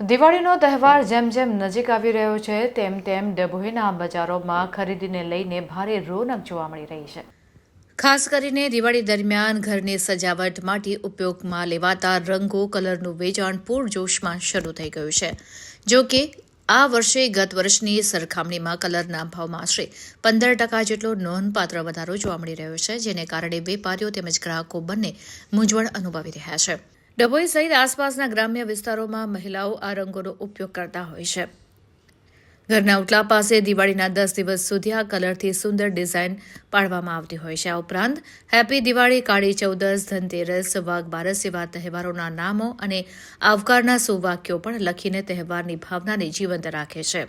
દિવાળીનો તહેવાર જેમ જેમ નજીક આવી રહ્યો છે, તેમ તેમ ડભોઈના બજારોમાં ખરીદીને લઈને ભારે રોનક જોવા મળી રહી છે. ખાસ કરીને દિવાળી દરમિયાન ઘરની સજાવટ માટે ઉપયોગમાં લેવાતા રંગો, કલરનું વેચાણ પૂરજોશમાં શરૂ થઈ ગયું છે. જો કે, આ વર્ષે ગત વર્ષની સરખામણીમાં કલરના ભાવમાં આશરે પંદર ટકા જેટલો નોંધપાત્ર વધારો જોવા મળી રહ્યો છે, જેને કારણે વેપારીઓ તેમજ ગ્રાહકો બંને મૂંઝવણ અનુભવી રહ્યા છે. ડભોઈ સહિત આસપાસના ગ્રામ્ય વિસ્તારોમાં મહિલાઓ આ રંગોનો ઉપયોગ કરતા હોય છે. ઘરના ઉટલા પાસે દિવાળીના દસ દિવસ સુધી આ કલરથી સુંદર ડિઝાઇન પાડવામાં આવતી હોય છે. આ ઉપરાંત હેપી દિવાળી, કાળી ચૌદસ ધનતેરસ, વાઘ બારસ જેવા તહેવારોના નામો અને આવકારના સુવાક્યો પણ લખીને તહેવારની ભાવનાને જીવંત રાખે છે.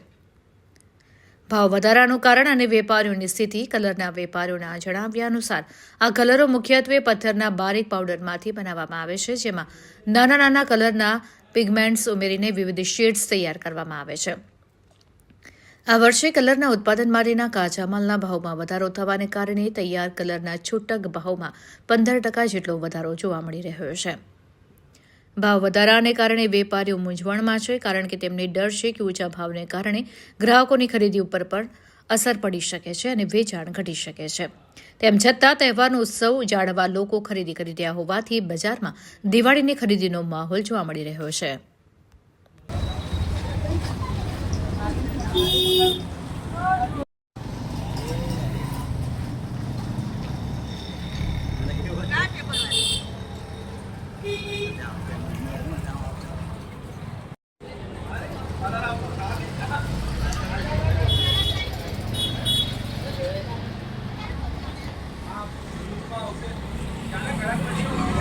ભાવ વધારાનું કારણ અને વેપારીઓની સ્થિતિ કલરના વેપારીઓના જણાવ્યા અનુસાર, આ કલરો મુખ્યત્વે પથ્થરના બારીક પાવડરમાંથી બનાવવામાં આવે છે, જેમાં નાના નાના કલરના પિગમેન્ટ્સ ઉમેરીને વિવિધ શેડ્સ તૈયાર કરવામાં આવે છે. આ વર્ષે કલરના ઉત્પાદન માટેના કાચા માલના ભાવમાં વધારો થવાને કારણે તૈયાર કલરના છૂટક ભાવમાં પંદર ટકા જેટલો વધારો જોવા મળી રહ્યો છે. ભાવ વધારાને કારણે વેપારીઓ મૂંઝવણમાં છે, કારણ કે તેમને ડર છે કે ઊંચા ભાવને કારણે ગ્રાહકોની ખરીદી ઉપર પણ અસર પડી શકે છે અને વેચાણ ઘટી શકે છે. તેમ છતાં, તહેવારનો ઉત્સવ જાળવવા લોકો ખરીદી કરી રહ્યા હોવાથી બજારમાં દિવાળીની ખરીદીનો માહોલ જોવા મળી રહ્યો છે.